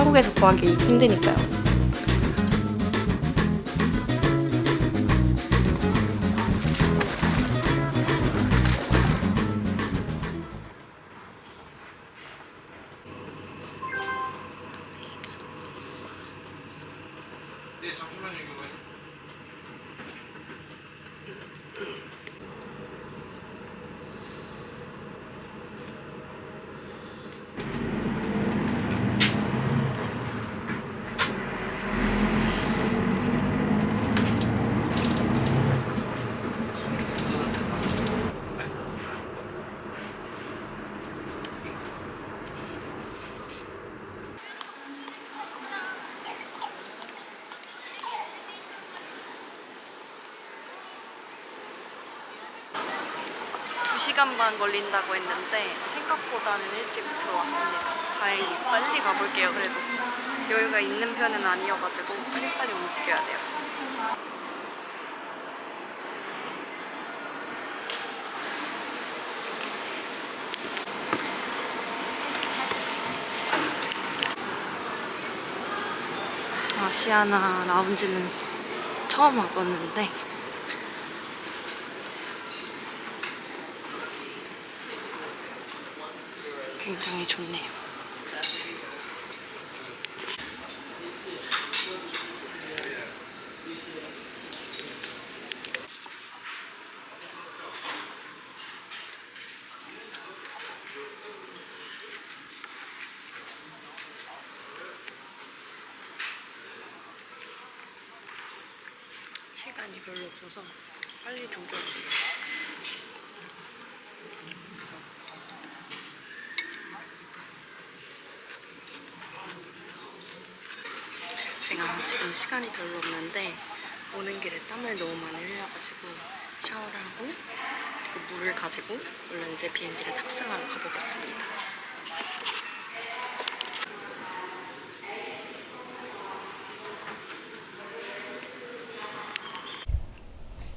한국에서 구하기 힘드니까요. 2시간만 걸린다고 했는데 생각보다는 일찍 들어왔습니다. 다행히 빨리 가볼게요. 그래도 여유가 있는 편은 아니어가지고 빨리빨리 움직여야 돼요. 아시아나 라운지는 처음 와봤는데 굉장히 좋네요. 시간이 별로 없어서 빨리. 제가 지금 시간이 별로 없는데 오는 길에 땀을 너무 많이 흘려가지고 샤워를 하고 그리고 물을 가지고 얼른 이제 비행기를 탑승하러 가보겠습니다.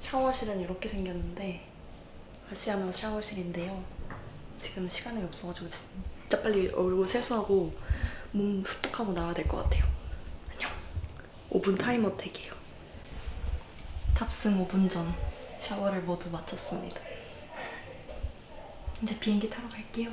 샤워실은 이렇게 생겼는데 아시아나 샤워실인데요. 지금 시간이 없어가지고 진짜 빨리 얼굴 세수하고 몸 후딱하고 나와야 될 것 같아요. 안녕. 5분 타이머 택이에요. 탑승 5분 전 샤워를 모두 마쳤습니다. 이제 비행기 타러 갈게요.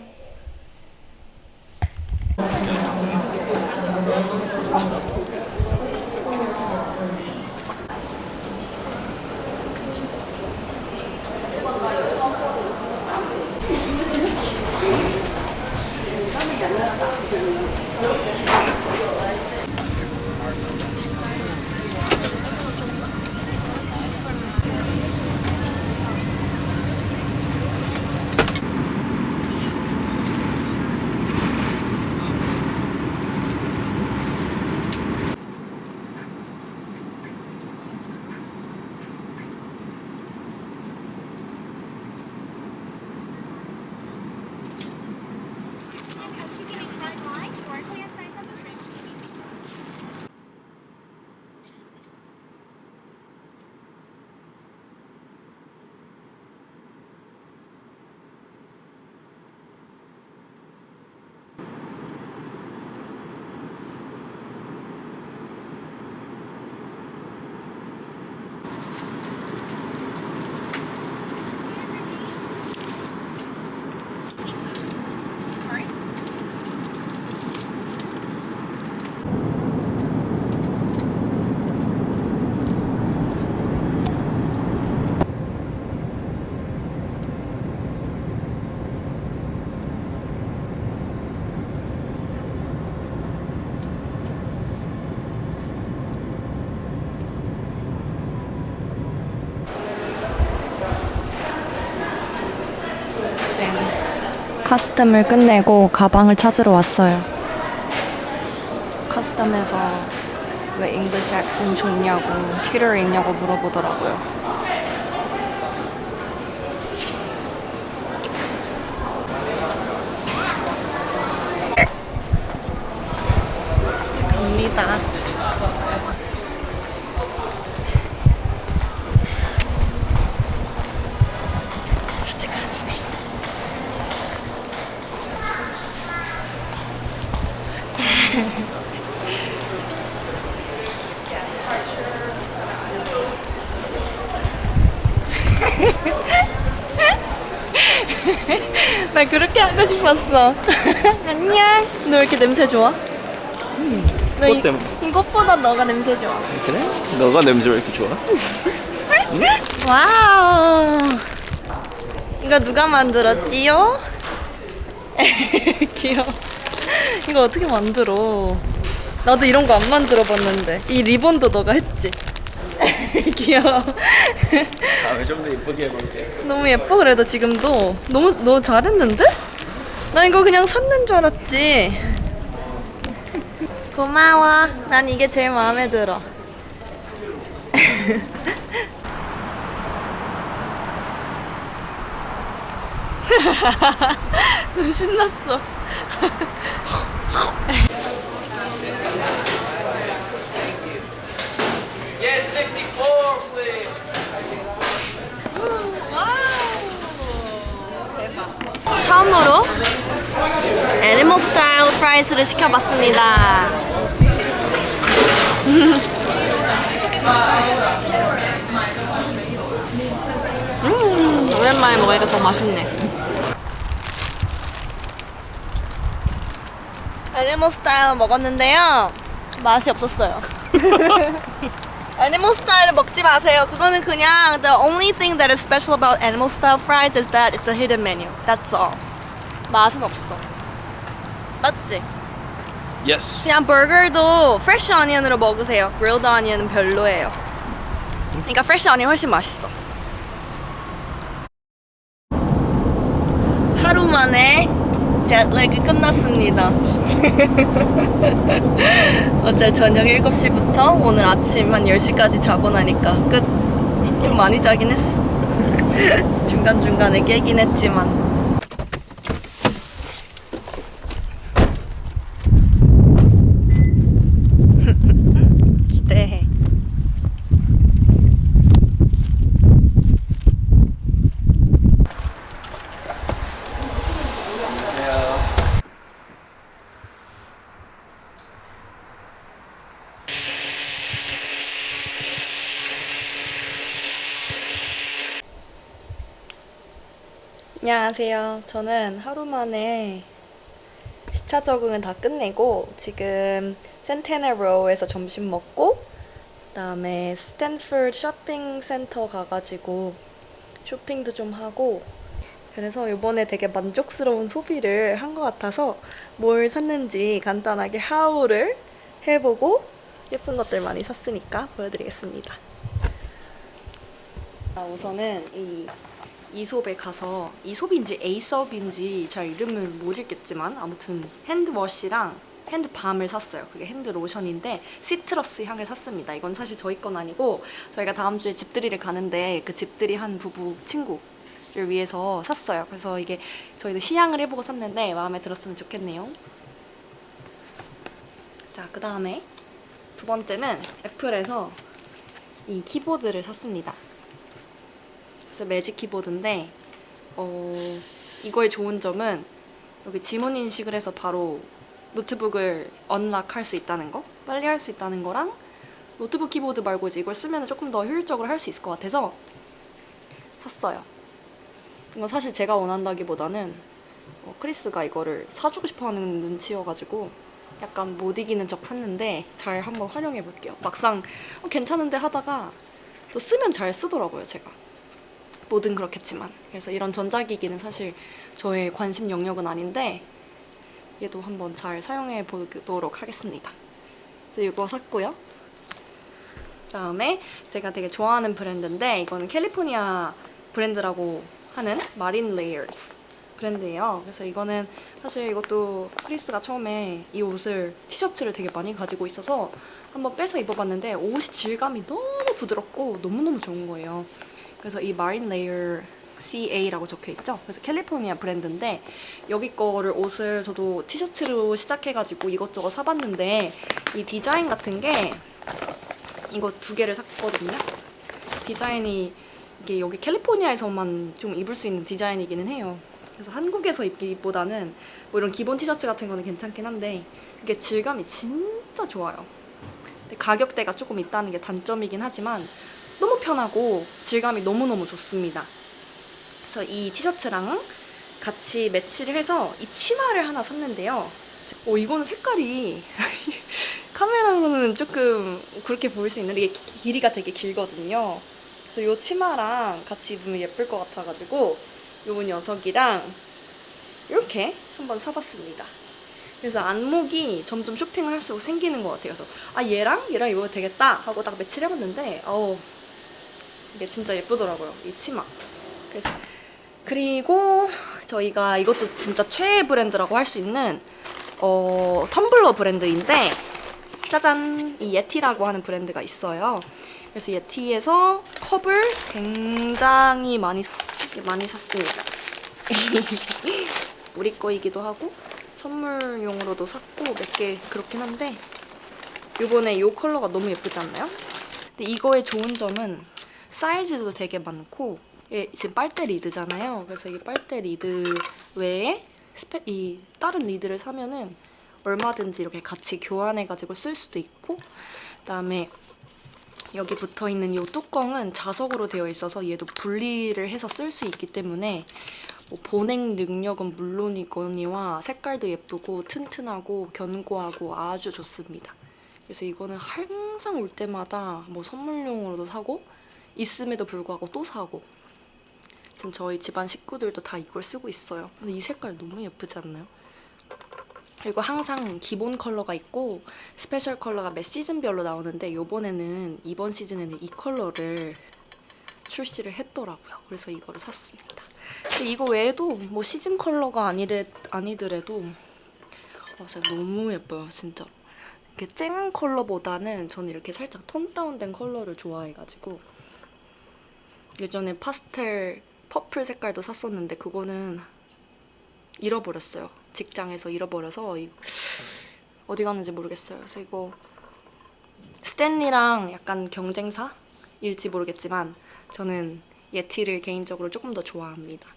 카스텀을 끝내고 가방을 찾으러 왔어요. 카스텀에서 왜 잉글리시 액센 좋냐고 튜터에 있냐고 물어보더라고요. 이제 갑니다. 아직 아니네. 나 그렇게 하고 싶었어. 안녕. 너 왜 이렇게 냄새 좋아? 너 꽃 이, 때문에. 이것보다 너가 냄새 좋아. 그래? 너가 냄새 왜 이렇게 좋아? 와우. 이거 누가 만들었지요? 귀여워. 이거 어떻게 만들어? 나도 이런 거 안 만들어 봤는데. 이 리본도 너가 했지? 귀여워. 다음에 좀더 예쁘게 해볼게. 너무 예뻐 그래도 지금도 너무 너 잘했는데? 나 이거 그냥 샀는 줄 알았지. 고마워. 난 이게 제일 마음에 들어. 신났어. 처음으로 애니멀 스타일 프라이스를 시켜봤습니다. 음, 오랜만에 먹으니까 더 맛있네. 애니멀 스타일 먹었는데요. 맛이 없었어요. 애니멀 스타일을 먹지 마세요. 그거는 그냥 the only thing that is special about animal style fries is that it's a hidden menu. That's all. 맛은 없어. 맞지? Yes. 그냥 버거도 fresh onion으로 먹으세요. grilled onion은 별로예요. 그러니까 fresh onion 훨씬 맛있어. 하루 만에 jetlag 끝났습니다. 어제 저녁 7시부터 오늘 아침 한 10시까지 자고 나니까 끝. 좀 많이 자긴 했어. 중간중간에 깨긴 했지만. 기대해. 안녕하세요. 저는 하루 만에 시차 적응은 다 끝내고 지금 센테널 로우에서 점심 먹고 그다음에 스탠퍼드 쇼핑 센터 가가지고 쇼핑도 좀 하고 그래서 이번에 되게 만족스러운 소비를 한 것 같아서 뭘 샀는지 간단하게 하울을 해보고 예쁜 것들 많이 샀으니까 보여드리겠습니다. 아, 우선은 이 이솝에 가서 이솝인지 에이섭인지 잘 이름을 못 읽겠지만 아무튼 핸드워시랑 핸드밤을 샀어요. 그게 핸드 로션인데 시트러스 향을 샀습니다. 이건 사실 저희 건 아니고 저희가 다음 주에 집들이를 가는데 그 집들이 한 부부 친구를 위해서 샀어요. 그래서 이게 저희도 시향을 해보고 샀는데 마음에 들었으면 좋겠네요. 자, 그 다음에 두 번째는 애플에서 이 키보드를 샀습니다. 그래서 매직 키보드인데 어, 이거의 좋은 점은 여기 지문 인식을 해서 바로 노트북을 언락할 수 있다는 거, 빨리 할 수 있다는 거랑 노트북 키보드 말고 이제 이걸 쓰면 조금 더 효율적으로 할 수 있을 것 같아서 샀어요. 이건 사실 제가 원한다기보다는 어, 크리스가 이거를 사주고 싶어하는 눈치여가지고 약간 못 이기는 척 샀는데 잘 한번 활용해 볼게요. 막상 어, 괜찮은데 하다가 또 쓰면 잘 쓰더라고요, 제가. 뭐든 그렇겠지만 그래서 이런 전자기기는 사실 저의 관심 영역은 아닌데 얘도 한번 잘 사용해 보도록 하겠습니다. 그래서 이거 샀고요. 다음에 제가 되게 좋아하는 브랜드인데 이거는 캘리포니아 브랜드라고 하는 마린 레이어스 브랜드예요. 그래서 이거는 사실 이것도 크리스가 처음에 이 옷을 티셔츠를 되게 많이 가지고 있어서 한번 빼서 입어봤는데 옷이 질감이 너무 부드럽고 너무너무 좋은 거예요. 그래서 이 마린 레이어 CA라고 적혀 있죠. 그래서 캘리포니아 브랜드인데 여기 거를 옷을 저도 티셔츠로 시작해가지고 이것저것 사봤는데 이 디자인 같은 게 이거 두 개를 샀거든요. 디자인이 이게 여기 캘리포니아에서만 좀 입을 수 있는 디자인이기는 해요. 그래서 한국에서 입기보다는 뭐 이런 기본 티셔츠 같은 거는 괜찮긴 한데 이게 질감이 진짜 좋아요. 근데 가격대가 조금 있다는 게 단점이긴 하지만 너무 편하고 질감이 너무너무 좋습니다. 그래서 이 티셔츠랑 같이 매치를 해서 이 치마를 하나 샀는데요. 오 이거는 색깔이 카메라로는 조금 그렇게 보일 수 있는데 이게 기- 길이가 되게 길거든요. 그래서 이 치마랑 같이 입으면 예쁠 것 같아가지고 요 녀석이랑 이렇게 한번 사봤습니다. 그래서 안목이 점점 쇼핑을 할수록 생기는 것 같아요. 그래서 아 얘랑 얘랑 입어도 되겠다 하고 딱 매치를 해봤는데 어우 이게 진짜 예쁘더라고요. 이 치마. 그래서 그리고 저희가 이것도 진짜 최애 브랜드라고 할 수 있는 어, 텀블러 브랜드인데 짜잔 이 예티라고 하는 브랜드가 있어요. 그래서 예티에서 컵을 굉장히 많이 사- 많이 샀습니다. 우리 거이기도 하고 선물용으로도 샀고 몇 개 그렇긴 한데 요번에 이 컬러가 너무 예쁘지 않나요? 근데 이거의 좋은 점은 사이즈도 되게 많고 얘 지금 빨대 리드잖아요. 그래서 이 빨대 리드 외에 스페, 이 다른 리드를 사면은 얼마든지 이렇게 같이 교환해가지고 쓸 수도 있고 그다음에 여기 붙어 있는 이 뚜껑은 자석으로 되어 있어서 얘도 분리를 해서 쓸 수 있기 때문에 뭐 보냉 능력은 물론이거니와 색깔도 예쁘고 튼튼하고 견고하고 아주 좋습니다. 그래서 이거는 항상 올 때마다 뭐 선물용으로도 사고 있음에도 불구하고 또 사고 지금 저희 집안 식구들도 다 이걸 쓰고 있어요. 근데 이 색깔 너무 예쁘지 않나요? 그리고 항상 기본 컬러가 있고 스페셜 컬러가 매 시즌별로 나오는데 이번에는 이번 시즌에는 이 컬러를 출시를 했더라고요. 그래서 이거를 샀습니다. 이거 외에도 뭐 시즌 컬러가 아니래, 아니더라도 아, 진짜 너무 예뻐요, 진짜. 이렇게 쨍한 컬러보다는 저는 이렇게 살짝 톤 다운된 컬러를 좋아해가지고 예전에 파스텔 퍼플 색깔도 샀었는데 그거는 잃어버렸어요. 직장에서 잃어버려서 어디 갔는지 모르겠어요. 그래서 이거 스탠리랑 약간 경쟁사일지 모르겠지만 저는 예티를 개인적으로 조금 더 좋아합니다.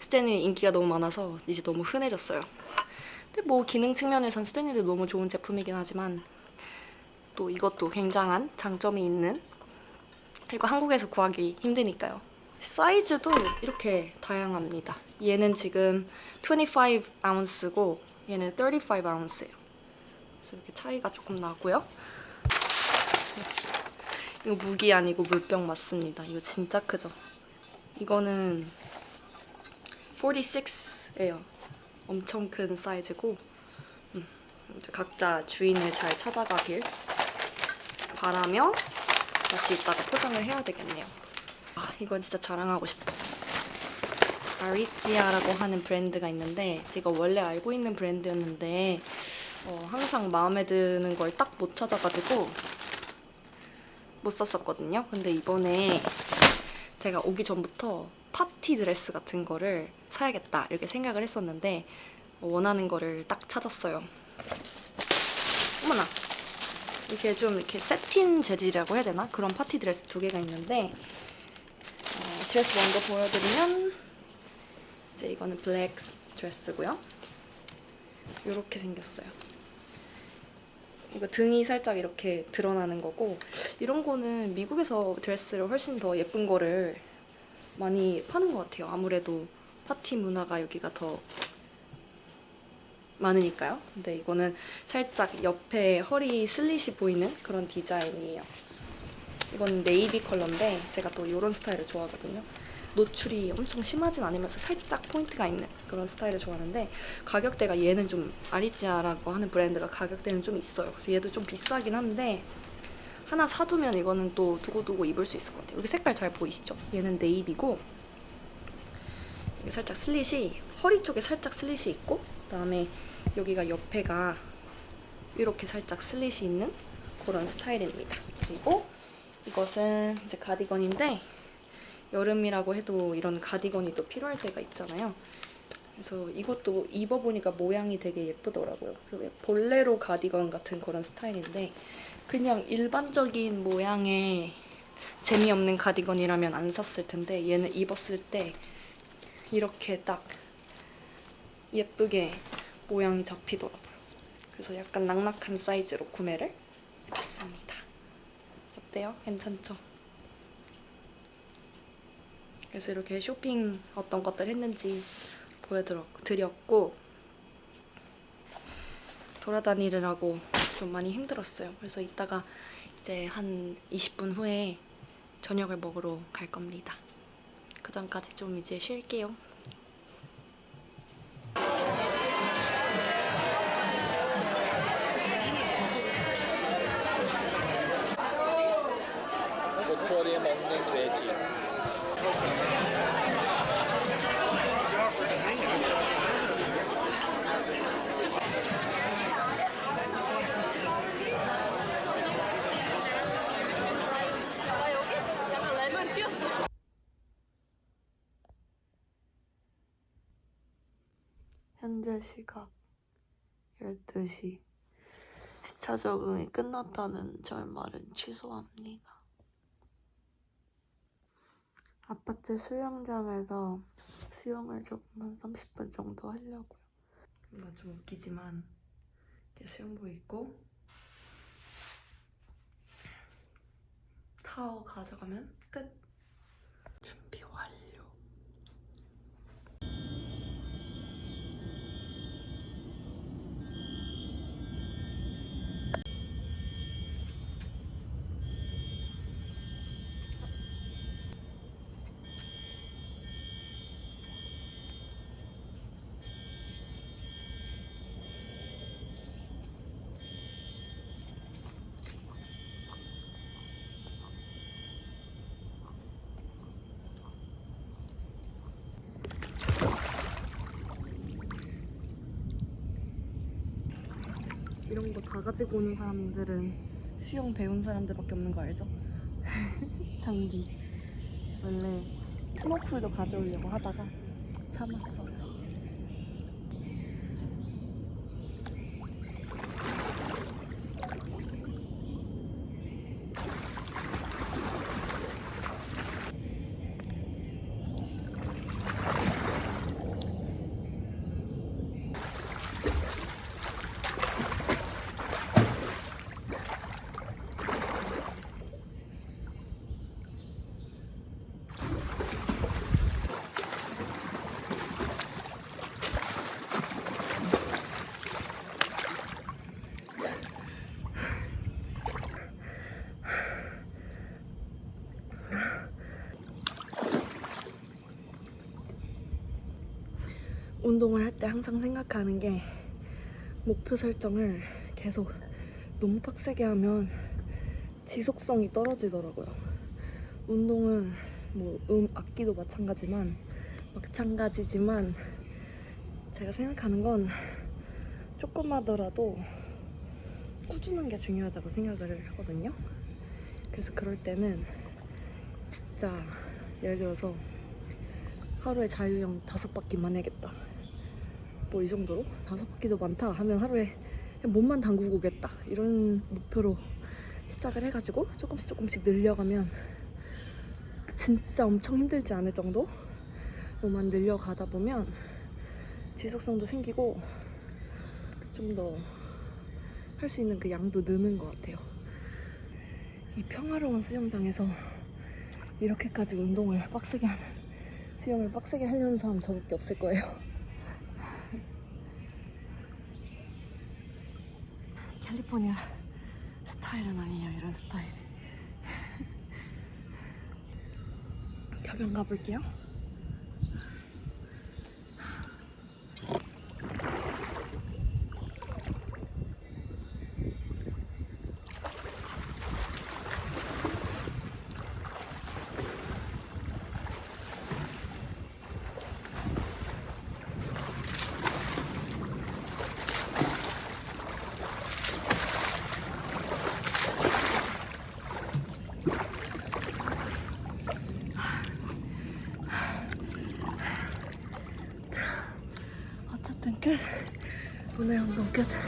스탠리 인기가 너무 많아서 이제 너무 흔해졌어요. 근데 뭐 기능 측면에선 스탠리도 너무 좋은 제품이긴 하지만 또 이것도 굉장한 장점이 있는 그리고 한국에서 구하기 힘드니까요. 사이즈도 이렇게 다양합니다. 얘는 지금 25아운스고 얘는 35아운스예요. 그래서 이렇게 차이가 조금 나고요. 이거 무기 아니고 물병 맞습니다. 이거 진짜 크죠? 이거는 46예요. 엄청 큰 사이즈고 음, 각자 주인을 잘 찾아가길 바라며 다시 이따가 포장을 해야 되겠네요. 아, 이건 진짜 자랑하고 싶어. 아리지아라고 하는 브랜드가 있는데 제가 원래 알고 있는 브랜드였는데 어, 항상 마음에 드는 걸 딱 못 찾아가지고 못 샀었거든요. 근데 이번에 제가 오기 전부터 파티 드레스 같은 거를 사야겠다 이렇게 생각을 했었는데 원하는 거를 딱 찾았어요. 어머나 이렇게 좀 이렇게 세틴 재질이라고 해야 되나 그런 파티 드레스 두 개가 있는데 어, 드레스 먼저 보여드리면 이제 이거는 블랙 드레스고요. 이렇게 생겼어요. 이거 등이 살짝 이렇게 드러나는 거고 이런 거는 미국에서 드레스를 훨씬 더 예쁜 거를 많이 파는 것 같아요. 아무래도 파티 문화가 여기가 더 많으니까요. 근데 이거는 살짝 옆에 허리 슬릿이 보이는 그런 디자인이에요. 이건 네이비 컬러인데 제가 또 이런 스타일을 좋아하거든요. 노출이 엄청 심하진 않으면서 살짝 포인트가 있는 그런 스타일을 좋아하는데 가격대가 얘는 좀 아리지아라고 하는 브랜드가 가격대는 좀 있어요. 그래서 얘도 좀 비싸긴 한데 하나 사두면 이거는 또 두고두고 입을 수 있을 것 같아요. 여기 색깔 잘 보이시죠? 얘는 네이비고 살짝 슬릿이 허리 쪽에 살짝 슬릿이 있고 그다음에 여기가 옆에가 이렇게 살짝 슬릿이 있는 그런 스타일입니다. 그리고 이것은 이제 가디건인데 여름이라고 해도 이런 가디건이 또 필요할 때가 있잖아요. 그래서 이것도 입어보니까 모양이 되게 예쁘더라고요. 그 볼레로 가디건 같은 그런 스타일인데 그냥 일반적인 모양의 재미없는 가디건이라면 안 샀을 텐데 얘는 입었을 때 이렇게 딱 예쁘게 모양이 잡히더라고요. 그래서 약간 낙낙한 사이즈로 구매를 해봤습니다. 어때요? 괜찮죠? 그래서 이렇게 쇼핑 어떤 것들 했는지 보여드렸고 돌아다니느라고 좀 많이 힘들었어요. 그래서 이따가 이제 한 20분 후에 저녁을 먹으러 갈 겁니다. 그 전까지 좀 이제 쉴게요. 도토리 먹는 돼지. 현재 시각 12시. 시차 적응이 끝났다는 절말은 취소합니다. 아파트 수영장에서 수영을 조금 한 30분 정도 하려고요. 뭔가 좀 웃기지만 이렇게 수영복 입고 타워 가져가면 끝. 이런 거 다 가지고 오는 사람들은 수영 배운 사람들밖에 없는 거 알죠? 장비. 원래 스노클도 가져오려고 하다가 참았어요. 운동을 할 때 항상 생각하는 게 목표 설정을 계속 너무 빡세게 하면 지속성이 떨어지더라고요. 운동은 뭐 음, 악기도 마찬가지만 마찬가지지만 제가 생각하는 건 조금 하더라도 꾸준한 게 중요하다고 생각을 하거든요. 그래서 그럴 때는 진짜 예를 들어서 하루에 자유형 다섯 바퀴만 해야겠다. 뭐 이 정도로 다섯 바퀴도 많다 하면 하루에 몸만 담그고 오겠다 이런 목표로 시작을 해가지고 조금씩 조금씩 늘려가면 진짜 엄청 힘들지 않을 정도로만 늘려가다 보면 지속성도 생기고 좀 더 할 수 있는 그 양도 느는 것 같아요. 이 평화로운 수영장에서 이렇게까지 운동을 빡세게 하는 수영을 빡세게 하려는 사람 저밖에 없을 거예요. 캘리포니아 스타일은 아니에요, 이런 스타일. 저변 가볼게요. 어쨌든 끝. 오늘 운동 끝.